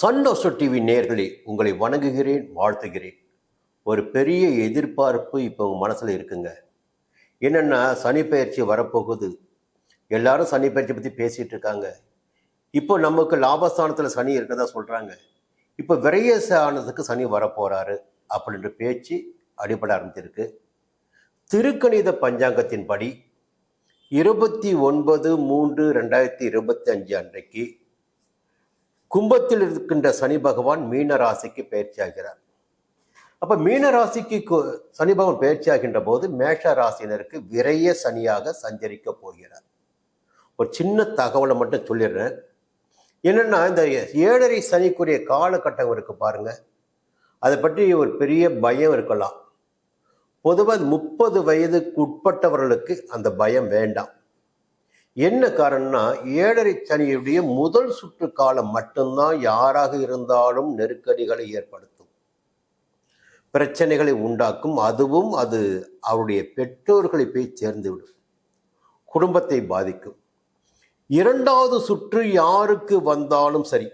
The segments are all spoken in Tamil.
சந்தோஷ டிவி நேர்களே உங்களை வணங்குகிறேன் வாழ்த்துகிறேன். ஒரு பெரிய எதிர்பார்ப்பு இப்போ உங்கள் மனசில் இருக்குங்க. என்னென்னா சனி பயிற்சி வரப்போகுது. எல்லாரும் சனி பயிற்சி பற்றி பேசிகிட்டு இருக்காங்க. இப்போ நமக்கு லாபஸ்தானத்தில் சனி இருக்கதா சொல்கிறாங்க இப்போ விரைய ஸ்தானத்துக்கு சனி வரப்போகிறாரு அப்படின்ற பேச்சு அடிபட ஆரம்பிச்சிருக்கு. திருக்கணித பஞ்சாங்கத்தின்படி இருபத்தி ஒன்பது மூன்று ரெண்டாயிரத்தி இருபத்தி அஞ்சு அன்றைக்கு கும்பத்தில் இருக்கின்ற சனி பகவான் மீன ராசிக்கு பயிற்சியாகிறார். அப்ப மீன ராசிக்கு சனி பகவான் பயிற்சியாகின்ற போது மேஷ ராசியினருக்கு விரைய சனியாக சஞ்சரிக்க போகிறார். ஒரு சின்ன தகவலை மட்டும் சொல்லிடுறேன். என்னென்னா இந்த ஏழரை சனிக்குரிய காலகட்டம் இருக்கு பாருங்க. அதை பற்றி ஒரு பெரிய பயம் இருக்கலாம். பொதுவாக முப்பது வயதுக்கு உட்பட்டவர்களுக்கு அந்த பயம் வேண்டாம். என்ன காரணம்னா ஏழரை சனியுடைய முதல் சுற்று காலம் மட்டும்தான் யாராக இருந்தாலும் நெருக்கடிகளை ஏற்படுத்தும். பிரச்சனைகளை உண்டாக்கும். அதுவும் அது அவருடைய பெற்றோர்களை போய் சேர்ந்துவிடும் குடும்பத்தை பாதிக்கும். இரண்டாவது சுற்று யாருக்கு வந்தாலும் சரி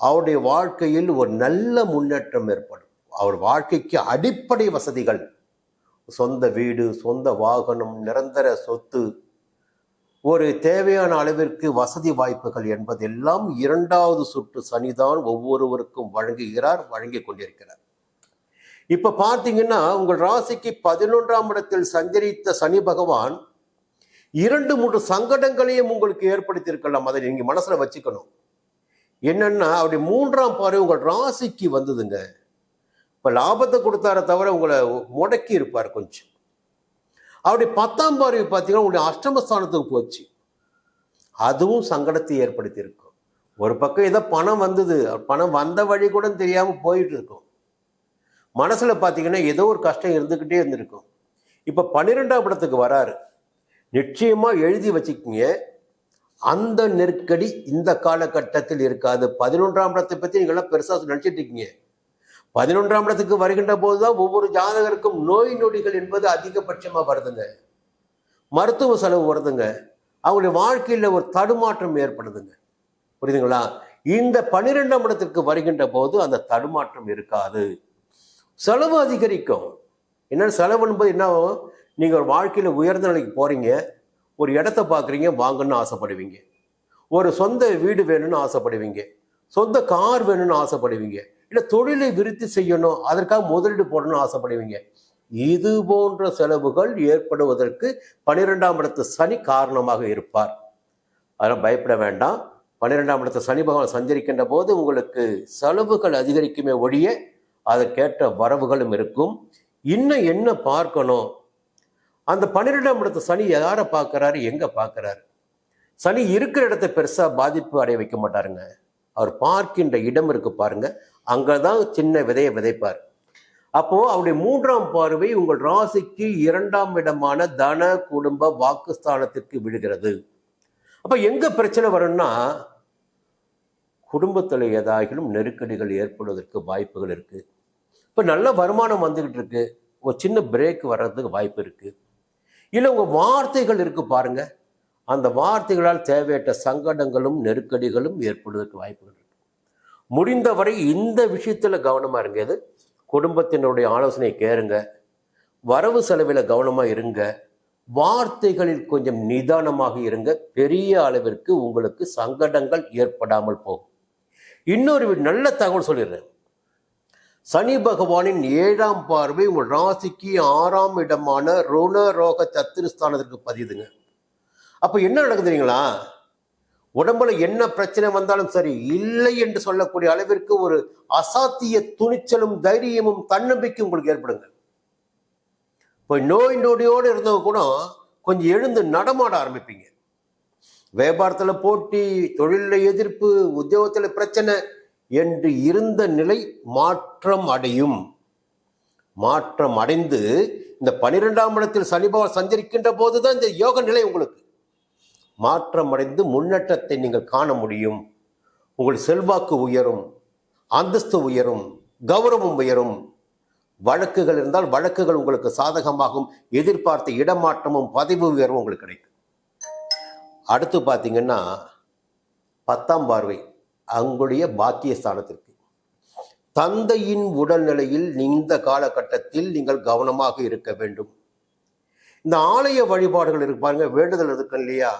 அவருடைய வாழ்க்கையில் ஒரு நல்ல முன்னேற்றம் ஏற்படும். அவர் வாழ்க்கைக்கு அடிப்படை வசதிகள் சொந்த வீடு சொந்த வாகனம் நிரந்தர சொத்து ஒரு தேவையான அளவிற்கு வசதி வாய்ப்புகள் என்பதெல்லாம் இரண்டாவது சுற்று சனிதான் ஒவ்வொருவருக்கும் வழங்குகிறார் வழங்கிக் கொண்டிருக்கிறார். இப்ப பார்த்தீங்கன்னா உங்கள் ராசிக்கு பதினொன்றாம் இடத்தில் சஞ்சரித்த சனி பகவான் இரண்டு மூன்று சங்கடங்களையும் உங்களுக்கு ஏற்படுத்தியிருக்கலாம். அதை நீங்க மனசுல வச்சுக்கணும். என்னன்னா அப்படி மூன்றாம் பார்வை உங்கள் ராசிக்கு வந்ததுங்க. இப்ப லாபத்தை கொடுத்தார தவிர உங்களை முடக்கி இருப்பார் கொஞ்சம். அவருடைய பத்தாம் பார்வை பார்த்தீங்கன்னா உங்களுடைய அஷ்டமஸ்தானத்துக்கு போச்சு. அதுவும் சங்கடத்தை ஏற்படுத்தி இருக்கும் ஒரு பக்கம் ஏதோ பணம் வந்தது. பணம் வந்த வழி கூட தெரியாமல் போயிட்டு இருக்கும். மனசில் பார்த்தீங்கன்னா ஏதோ ஒரு கஷ்டம் இருந்துக்கிட்டே இருந்திருக்கும். இப்போ பன்னிரெண்டாம் இடத்துக்கு வராரு. நிச்சயமாக எழுதி வச்சுக்கிங்க. அந்த நெருக்கடி இந்த காலகட்டத்தில் இருக்காது. பதினொன்றாம் இடத்தை பற்றி நீங்களாம் பெருசாக நினச்சிட்டு இருக்கீங்க. பதினொன்றாம் இடத்துக்கு வருகின்ற போதுதான் ஒவ்வொரு ஜாதகருக்கும் நோய் நொடிகள் என்பது அதிகபட்சமா வருதுங்க. மருத்துவ செலவு வருதுங்க. அவங்களுடைய வாழ்க்கையில ஒரு தடுமாற்றம் ஏற்படுதுங்க. புரியுதுங்களா? இந்த பன்னிரெண்டாம் இடத்திற்கு வருகின்ற போது அந்த தடுமாற்றம் இருக்காது. செலவு அதிகரிக்கும். என்ன செலவு என்பது என்ன ஆகும்? நீங்க ஒரு வாழ்க்கையில உயர்ந்த நிலைக்கு போறீங்க. ஒரு இடத்த பார்க்குறீங்க வாங்கணும்னு ஆசைப்படுவீங்க. ஒரு சொந்த வீடு வேணும்னு ஆசைப்படுவீங்க. சொந்த கார் வேணும்னு ஆசைப்படுவீங்க. இல்லை தொழிலை விருத்தி செய்யணும். அதற்காக முதலீடு போடணும்னு ஆசைப்படுவீங்க. இது போன்ற செலவுகள் ஏற்படுவதற்கு பன்னிரெண்டாம் இடத்து சனி காரணமாக இருப்பார். அதெல்லாம் பயப்பட வேண்டாம். பன்னிரெண்டாம் இடத்து சனி பகவான் சஞ்சரிக்கின்ற போது உங்களுக்கு செலவுகள் அதிகரிக்குமே ஒழிய அதற்கேற்ற வரவுகளும் இருக்கும். இன்னும் என்ன பார்க்கணும்? அந்த பன்னிரெண்டாம் இடத்து சனி யாரை பார்க்கறாரு? எங்க பார்க்கறாரு? சனி இருக்கிற இடத்தை பெருசா பாதிப்பு அடைய வைக்க மாட்டாருங்க. அவர் பார்க்கின்ற இடம் இருக்கு பாருங்க. அங்கே தான் சின்ன விதையை விதைப்பார். அப்போது அவருடைய மூன்றாம் பார்வை உங்கள் ராசிக்கு இரண்டாம் இடமான தன குடும்ப வாக்குஸ்தானத்திற்கு விழுகிறது. அப்போ எங்கே பிரச்சனை வரும்னா குடும்பத்தில் ஏதாகிலும் நெருக்கடிகள் ஏற்படுவதற்கு வாய்ப்புகள் இருக்குது இப்போ நல்ல வருமானம் வந்துக்கிட்டு இருக்கு. ஒரு சின்ன பிரேக் வர்றதுக்கு வாய்ப்பு இருக்குது இல்லை உங்கள் வார்த்தைகள் இருக்குது பாருங்கள் அந்த வார்த்தைகளால் தேவையற்ற சங்கடங்களும் நெருக்கடிகளும் ஏற்படுவதற்கு வாய்ப்புகள் இருக்குது முடிந்தவரை இந்த விஷயத்தில் கவனமாக இருங்க. எது? குடும்பத்தினுடைய ஆலோசனை கேளுங்க. வரவு செலவில் கவனமாக இருங்க. வார்த்தைகளில் கொஞ்சம் நிதானமாக இருங்க. பெரிய அளவிற்கு உங்களுக்கு சங்கடங்கள் ஏற்படாமல் போகும். இன்னொரு நல்ல தகவல் சொல்லிடுறேன். சனி பகவானின் ஏழாம் பார்வை உங்கள் ராசிக்கு ஆறாம் இடமான ருண ரோக சத்துருஸ்தானத்திற்கு பதியுதுங்க. அப்போ என்ன நடக்குது தெரியுங்களா? உடம்புல என்ன பிரச்சனை வந்தாலும் சரி இல்லை என்று சொல்லக்கூடிய அளவிற்கு ஒரு அசாத்திய துணிச்சலும் தைரியமும் தன்னம்பிக்கையும் உங்களுக்கு ஏற்படுங்க. இப்போ நோய் நொடியோடு இருந்தவங்க கூட கொஞ்சம் எழுந்து நடமாட ஆரம்பிப்பீங்க. வியாபாரத்தில் போட்டி தொழிலில் எதிர்ப்பு உத்தியோகத்தில் பிரச்சனை என்று இருந்த நிலை மாற்றம் அடையும். மாற்றம் அடைந்து இந்த பனிரெண்டாம் இடத்தில் சனிபவன் சஞ்சரிக்கின்ற போதுதான் இந்த யோக நிலை உங்களுக்கு. மாற்றம் அடைந்து முன்னேற்றத்தை நீங்கள் காண முடியும். உங்கள் செல்வாக்கு உயரும் அந்தஸ்து உயரும் கௌரவம் உயரும். வழக்குகள் இருந்தால் வழக்குகள் உங்களுக்கு சாதகமாகும். எதிர்பார்த்த இடமாற்றமும் பதவி உயர்வும் உங்களுக்கு கிடைக்கும். அடுத்து பார்த்தீங்கன்னா பத்தாம் பார்வை அவங்களுடைய பாக்கியஸ்தானத்திற்கு. தந்தையின் உடல்நிலையில் இந்த காலகட்டத்தில் நீங்கள் கவனமாக இருக்க வேண்டும். இந்த ஆலய வழிபாடுகள் இருப்பாருங்க வேண்டுதல் இருக்கு இல்லையா?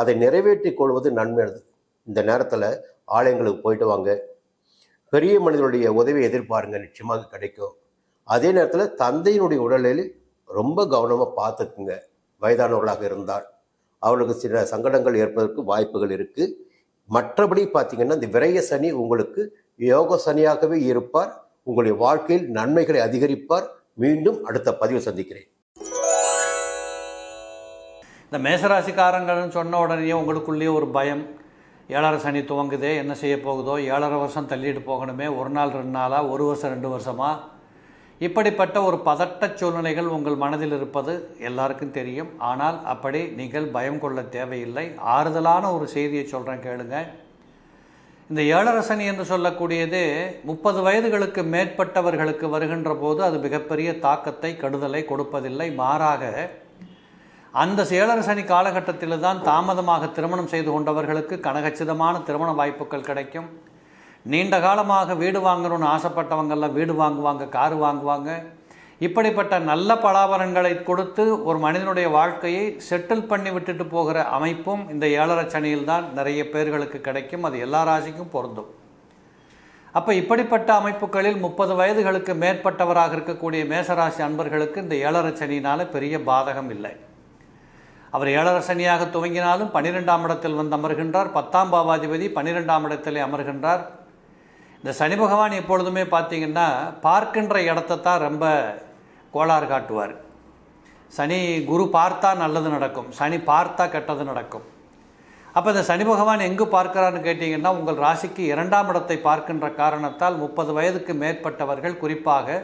அதை நிறைவேற்றி கொள்வது நன்மையானது. இந்த நேரத்தில் ஆலயங்களுக்கு போயிட்டு வாங்க. பெரிய மனிதனுடைய உதவியை எதிர்பாருங்க. நிச்சயமாக கிடைக்கும். அதே நேரத்தில் தந்தையினுடைய உடலில் ரொம்ப கவனமாக பார்த்துக்குங்க. வயதானவர்களாக இருந்தால் அவர்களுக்கு சில சங்கடங்கள் ஏற்பதற்கு வாய்ப்புகள் இருக்குது மற்றபடி பார்த்தீங்கன்னா இந்த விரய சனி உங்களுக்கு யோக சனியாகவே இருப்பார். உங்களுடைய வாழ்க்கையில் நன்மைகளை அதிகரிப்பார். மீண்டும் அடுத்த பதிவு சந்திக்கிறேன். இந்த மேசராசிக்காரங்கள்னு சொன்ன உடனே உங்களுக்குள்ளேயே ஒரு பயம். ஏழரை சனி துவங்குதே என்ன செய்ய போகுதோ? ஏழரை வருஷம் தள்ளிட்டு போகணுமே ஒரு நாள் ரெண்டு நாளாக ஒரு வருஷம் ரெண்டு வருஷமா? இப்படிப்பட்ட ஒரு பதட்ட சூழ்நிலைகள் உங்கள் மனதில் இருப்பது எல்லாருக்கும் தெரியும். ஆனால் அப்படி நீங்கள் பயம் கொள்ள தேவையில்லை. ஆறுதலான ஒரு செய்தியை சொல்கிறேன் கேளுங்க. இந்த ஏழரை சனி என்று சொல்லக்கூடியது முப்பது வயதுகளுக்கு மேற்பட்டவர்களுக்கு வருகின்ற போது அது மிகப்பெரிய தாக்கத்தை கெடுதலை கொடுப்பதில்லை. மாறாக அந்த சேலரசனி சனி காலகட்டத்தில் தான் தாமதமாக திருமணம் செய்து கொண்டவர்களுக்கு கனகச்சிதமான திருமண வாய்ப்புகள் கிடைக்கும். நீண்ட காலமாக வீடு வாங்கணும்னு ஆசைப்பட்டவங்கெல்லாம் வீடு வாங்குவாங்க காரு வாங்குவாங்க. இப்படிப்பட்ட நல்ல பலாபரங்களை கொடுத்து ஒரு மனிதனுடைய வாழ்க்கையை செட்டில் பண்ணி விட்டுட்டு போகிற அமைப்பும் இந்த ஏழரை சனியில் தான் நிறைய பேர்களுக்கு கிடைக்கும். அது எல்லா ராசிக்கும் பொருந்தும். அப்போ இப்படிப்பட்ட அமைப்புகளில் முப்பது வயதுகளுக்கு மேற்பட்டவராக இருக்கக்கூடிய மேசராசி அன்பர்களுக்கு இந்த ஏழரை சனியினால் பெரிய பாதகம் இல்லை. அவர் ஏழரசனியாக துவங்கினாலும் பன்னிரெண்டாம் இடத்தில் வந்து அமர்கின்றார். பத்தாம் பாவாதிபதி பன்னிரெண்டாம் இடத்திலே அமர்கின்றார். இந்த சனி பகவான் எப்பொழுதுமே பார்த்தீங்கன்னா பார்க்கின்ற இடத்த தான் ரொம்ப கோளாறு காட்டுவார். சனி குரு பார்த்தா நல்லது நடக்கும். சனி பார்த்தா கெட்டது நடக்கும். அப்போ இந்த சனி பகவான் எங்கு பார்க்கிறான்னு கேட்டிங்கன்னா உங்கள் ராசிக்கு இரண்டாம் இடத்தை பார்க்கின்ற காரணத்தால் முப்பது வயதுக்கு மேற்பட்டவர்கள் குறிப்பாக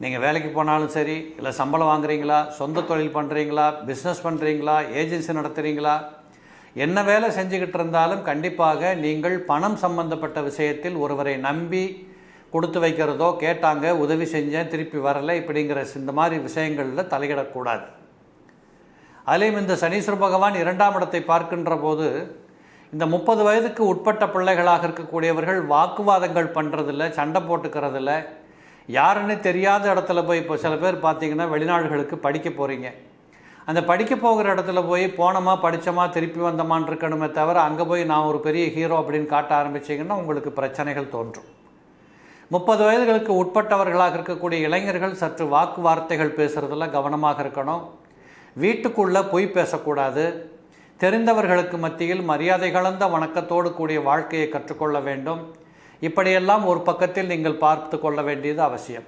நீங்கள் வேலைக்கு போனாலும் சரி இல்லை சம்பளம் வாங்குறீங்களா சொந்த தொழில் பண்ணுறீங்களா பிஸ்னஸ் பண்ணுறீங்களா ஏஜென்சி நடத்துகிறீங்களா என்ன வேலை செஞ்சுக்கிட்டு இருந்தாலும் கண்டிப்பாக நீங்கள் பணம் சம்பந்தப்பட்ட விஷயத்தில் ஒருவரை நம்பி கொடுத்து வைக்கிறதோ கேட்டாங்க உதவி செஞ்சேன் திருப்பி வரலை இப்படிங்கிற இந்த மாதிரி விஷயங்களில் தலையிடக்கூடாது. அதிலையும் இந்த சனீஸ்வர பகவான் இரண்டாம் இடத்தை பார்க்கின்ற போது இந்த முப்பது வயதுக்கு உட்பட்ட பிள்ளைகளாக இருக்கக்கூடியவர்கள் வாக்குவாதங்கள் பண்ணுறதில்ல சண்டை போட்டுக்கிறதில்ல யாருன்னு தெரியாத இடத்துல போய் இப்போ சில பேர் பார்த்தீங்கன்னா வெளிநாடுகளுக்கு படிக்க போகிறீங்க அந்த படிக்க போகிற இடத்துல போய் போனோமா படித்தோமா திருப்பி வந்தோமான்னு இருக்கணுமே தவிர அங்கே போய் நான் ஒரு பெரிய ஹீரோ அப்படின்னு காட்ட ஆரம்பிச்சிங்கன்னா உங்களுக்கு பிரச்சனைகள் தோன்றும். முப்பது வயதுகளுக்கு உட்பட்டவர்களாக இருக்கக்கூடிய இளைஞர்கள் சற்று வாக்கு வார்த்தைகள் பேசுகிறதுல கவனமாக இருக்கணும். வீட்டுக்குள்ளே பொய் பேசக்கூடாது. தெரிந்தவர்களுக்கு மத்தியில் மரியாதை கலந்த வணக்கத்தோடு கூடிய வாழ்க்கையை கற்றுக்கொள்ள வேண்டும். இப்படியெல்லாம் ஒரு பக்கத்தில் நீங்கள் பார்த்து கொள்ள வேண்டியது அவசியம்.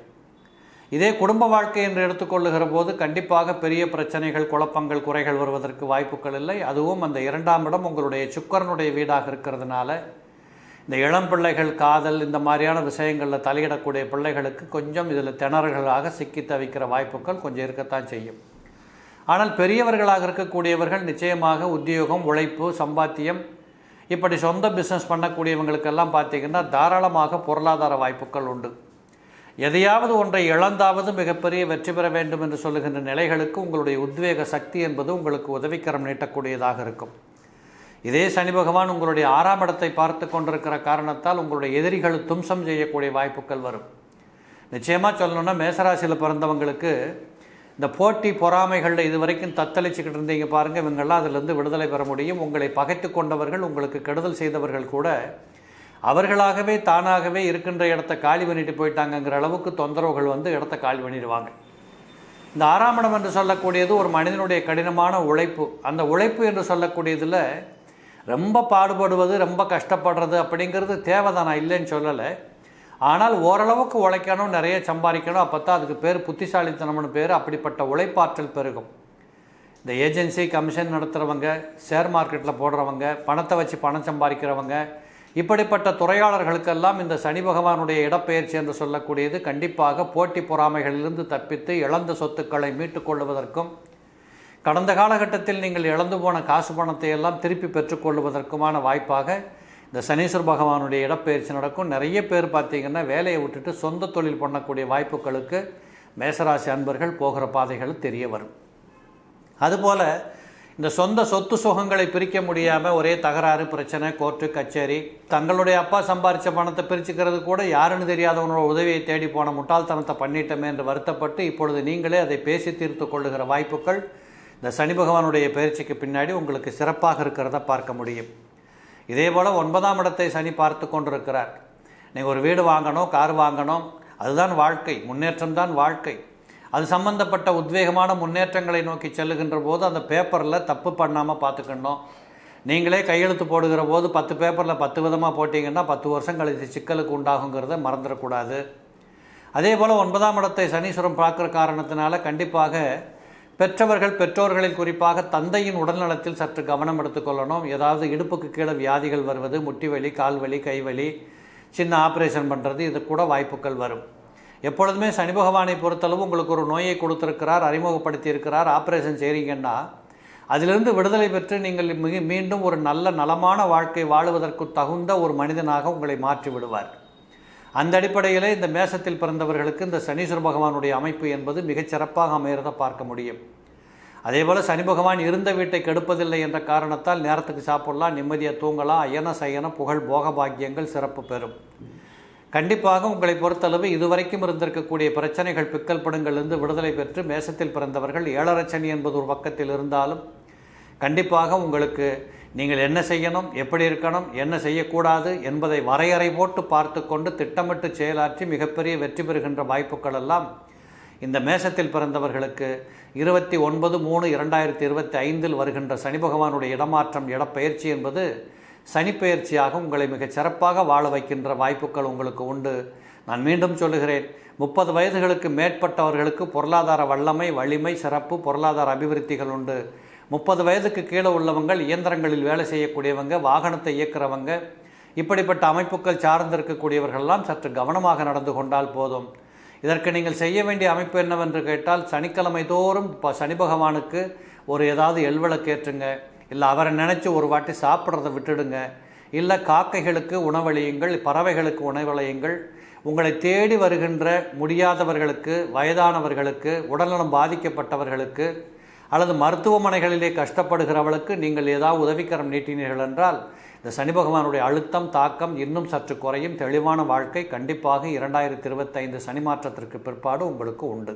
இதே குடும்ப வாழ்க்கை என்று எடுத்துக்கொள்ளுகிற போது கண்டிப்பாக பெரிய பிரச்சனைகள் குழப்பங்கள் குறைகள் வருவதற்கு வாய்ப்புகள் இல்லை. அதுவும் அந்த இரண்டாம் இடம் உங்களுடைய சுக்கரனுடைய வீடாக இருக்கிறதுனால. இந்த இளம் பிள்ளைகள் காதல் இந்த மாதிரியான விஷயங்களில் தலையிடக்கூடிய பிள்ளைகளுக்கு கொஞ்சம் இதில் திணறுகளாக சிக்கி தவிக்கிற வாய்ப்புகள் கொஞ்சம் இருக்கத்தான் செய்யும். ஆனால் பெரியவர்களாக இருக்கக்கூடியவர்கள் நிச்சயமாக உத்தியோகம் உழைப்பு சம்பாத்தியம் இப்படி சொந்த பிஸ்னஸ் பண்ணக்கூடியவங்களுக்கெல்லாம் பார்த்திங்கன்னா தாராளமாக பொருளாதார வாய்ப்புகள் உண்டு. எதையாவது ஒன்றை இழந்தாவது மிகப்பெரிய வெற்றி பெற வேண்டும் என்று சொல்லுகின்ற நிலைகளுக்கு உங்களுடைய உத்வேக சக்தி என்பது உங்களுக்கு உதவிக்கரம் நீட்டக்கூடியதாக இருக்கும். இதே சனி பகவான் உங்களுடைய ஆறாம் இடத்தை பார்த்து கொண்டிருக்கிற காரணத்தால் உங்களுடைய எதிரிகள் தும்சம் செய்யக்கூடிய வாய்ப்புகள் வரும். நிச்சயமாக சொல்லணும்னா மேசராசியில் பிறந்தவங்களுக்கு இந்த போட்டி பொறாமைகளில் இது வரைக்கும் தத்தளிச்சுக்கிட்டு இருந்தீங்க பாருங்கள் இவங்கெல்லாம் அதிலிருந்து விடுதலை பெற முடியும். உங்களை பகைத்து கொண்டவர்கள் உங்களுக்கு கெடுதல் செய்தவர்கள் கூட அவர்களாகவே தானாகவே இருக்கின்ற இடத்த காலி பண்ணிட்டு போயிட்டாங்கங்கிற அளவுக்கு தொந்தரவுகள் வந்து இடத்த காலி பண்ணிடுவாங்க. இந்த ஆறாம் இடம் என்று சொல்லக்கூடியது ஒரு மனிதனுடைய கடினமான உழைப்பு. அந்த உழைப்பு என்று சொல்லக்கூடியதில் ரொம்ப பாடுபடுவது ரொம்ப கஷ்டப்படுறது அப்படிங்கிறது தேவை தான் நான் இல்லைன்னு சொல்லலை. ஆனால் ஓரளவுக்கு உழைக்கணும் நிறைய சம்பாதிக்கணும் அப்போ தான் அதுக்கு பேர் புத்திசாலித்தனம்னு பேர் அப்படிப்பட்ட உழைப்பாற்றல் பெருகும். இந்த ஏஜென்சி கமிஷன் நடத்துகிறவங்க ஷேர் மார்க்கெட்டில் போடுறவங்க பணத்தை வச்சு பணம் சம்பாதிக்கிறவங்க இப்படிப்பட்ட துறையாளர்களுக்கெல்லாம் இந்த சனி பகவானுடைய இடப்பெயர்ச்சி என்று சொல்லக்கூடியது கண்டிப்பாக போட்டி பொறாமைகளிலிருந்து தப்பித்து இழந்த சொத்துக்களை மீட்டுக்கொள்வதற்கும் கடந்த காலகட்டத்தில் நீங்கள் இழந்து போன காசு பணத்தை எல்லாம் திருப்பி பெற்றுக்கொள்வதற்குமான வாய்ப்பாக இந்த சனீஸ்வர பகவானுடைய இடப்பெயர்ச்சி நடக்கும். நிறைய பேர் பார்த்தீங்கன்னா வேலையை விட்டுட்டு சொந்த தொழில் பண்ணக்கூடிய வாய்ப்புகளுக்கு மேசராசி அன்பர்கள் போகிற பாதைகள் தெரிய வரும். அதுபோல் இந்த சொந்த சொத்து சுகங்களை பிரிக்க முடியாமல் ஒரே தகராறு பிரச்சனை கோர்ட்டு கச்சேரி தங்களுடைய அப்பா சம்பாரித்த பணத்தை பிரிச்சுக்கிறது கூட யாருன்னு தெரியாதவனோட உதவியை தேடி போன முட்டாள்தனத்தை பண்ணிட்டோமே என்று வருத்தப்பட்டு இப்பொழுது நீங்களே அதை பேசி தீர்த்து கொள்ளுகிற வாய்ப்புகள் இந்த சனி பகவானுடைய பயிற்சிக்கு பின்னாடி உங்களுக்கு சிறப்பாக இருக்கிறத பார்க்க முடியும். இதே போல் ஒன்பதாம் இடத்தை சனி பார்த்து கொண்டிருக்கிறார். நீங்கள் ஒரு வீடு வாங்கணும் கார் வாங்கணும் அதுதான் வாழ்க்கை முன்னேற்றம் தான் வாழ்க்கை. அது சம்பந்தப்பட்ட உத்வேகமான முன்னேற்றங்களை நோக்கி செல்லுகின்ற போது அந்த பேப்பரில் தப்பு பண்ணாமல் பார்த்துக்கணும். நீங்களே கையெழுத்து போடுகிற போது பத்து பேப்பரில் பத்து விதமாக போட்டிங்கன்னா பத்து வருஷம் கழித்து சிக்கலுக்கு உண்டாகுங்கிறத மறந்துடக்கூடாது. அதே போல் ஒன்பதாம் இடத்தை சனீஸ்வரம் பார்க்குற காரணத்தினால கண்டிப்பாக பெற்றவர்கள் பெற்றோர்களில் குறிப்பாக தந்தையின் உடல்நலத்தில் சற்று கவனம் எடுத்துக்கொள்ளணும் ஏதாவது இடுப்புக்கு கீழே வியாதிகள் வருவது முட்டி வலி கால் வலி கை வலி சின்ன ஆப்ரேஷன் பண்ணுறது இது கூட வாய்ப்புகள் வரும். எப்பொழுதுமே சனி பகவானை பொறுத்தளவு உங்களுக்கு ஒரு நோயை கொடுத்துருக்கிறார் அறிமுகப்படுத்தி இருக்கிறார் ஆப்ரேஷன் செய்கிறீங்கன்னா அதிலிருந்து விடுதலை பெற்று நீங்கள் மிக மீண்டும் ஒரு நல்ல நலமான வாழ்க்கை வாழுவதற்கு தகுந்த ஒரு மனிதனாக உங்களை மாற்றி விடுவார். அந்த அடிப்படையில் இந்த மேசத்தில் பிறந்தவர்களுக்கு இந்த சனீஸ்வர பகவானுடைய அமைப்பு என்பது மிகச் சிறப்பாக அமைகிறத பார்க்க முடியும். அதேபோல் சனி பகவான் இருந்த வீட்டை கெடுப்பதில்லை என்ற காரணத்தால் நேரத்துக்கு சாப்பிடலாம் நிம்மதியாக தூங்கலாம் அயன சயன புகழ் போக பாக்கியங்கள் சிறப்பு பெறும். கண்டிப்பாக உங்களை பொறுத்தளவு இதுவரைக்கும் இருந்திருக்கக்கூடிய பிரச்சனைகள் பிக்கல் படுங்களிலிருந்து விடுதலை பெற்று மேசத்தில் பிறந்தவர்கள் ஏழரை சனி என்பது ஒரு பக்கத்தில் இருந்தாலும் கண்டிப்பாக உங்களுக்கு நீங்கள் என்ன செய்யணும் எப்படி இருக்கணும் என்ன செய்யக்கூடாது என்பதை வரையறை போட்டு பார்த்து கொண்டு திட்டமிட்டு செயலாற்றி மிகப்பெரிய வெற்றி பெறுகின்ற வாய்ப்புகள் எல்லாம் இந்த மேசத்தில் பிறந்தவர்களுக்கு இருபத்தி ஒன்பது மூணு இரண்டாயிரத்தி இருபத்தி ஐந்தில் வருகின்ற சனி பகவானுடைய இடமாற்றம் இடப்பெயர்ச்சி என்பது சனிப்பெயர்ச்சியாக உங்களை மிகச் சிறப்பாக வாழ வைக்கின்ற வாய்ப்புகள் உங்களுக்கு உண்டு. நான் மீண்டும் சொல்லுகிறேன் முப்பது வயதுகளுக்கு மேற்பட்டவர்களுக்கு பொருளாதார வல்லமை வலிமை சிறப்பு பொருளாதார அபிவிருத்திகள் உண்டு. முப்பது வயதுக்கு கீழே உள்ளவங்கள் இயந்திரங்களில் வேலை செய்யக்கூடியவங்க வாகனத்தை இயக்குறவங்க இப்படிப்பட்ட அமைப்புகள் சார்ந்திருக்கக்கூடியவர்கள்லாம் சற்று கவனமாக நடந்து கொண்டால் போதும். இதற்கு நீங்கள் செய்ய வேண்டிய அமைப்பு என்னவென்று கேட்டால் சனிக்கிழமை தோறும் இப்போ சனி பகவானுக்கு ஒரு ஏதாவது எல்விளக்கேற்றுங்க. இல்லை அவரை நினச்சி ஒரு வாட்டி சாப்பிட்றத விட்டுடுங்க. இல்லை காக்கைகளுக்கு உணவளியுங்கள் பறவைகளுக்கு உணவளியுங்கள். உங்களை தேடி வருகின்ற முடியாதவர்களுக்கு வயதானவர்களுக்கு உடல்நலம் பாதிக்கப்பட்டவர்களுக்கு அல்லது மருத்துவமனைகளிலே கஷ்டப்படுகிறவளுக்கு நீங்கள் ஏதாவது உதவிக்கரம் நீட்டினீர்கள் என்றால் இந்த சனி பகவானுடைய அழுத்தம் தாக்கம் இன்னும் சற்று குறையும். தெளிவான வாழ்க்கை கண்டிப்பாக இரண்டாயிரத்தி இருபத்தைந்து சனி மாற்றத்திற்கு பிற்பாடு உங்களுக்கு உண்டு.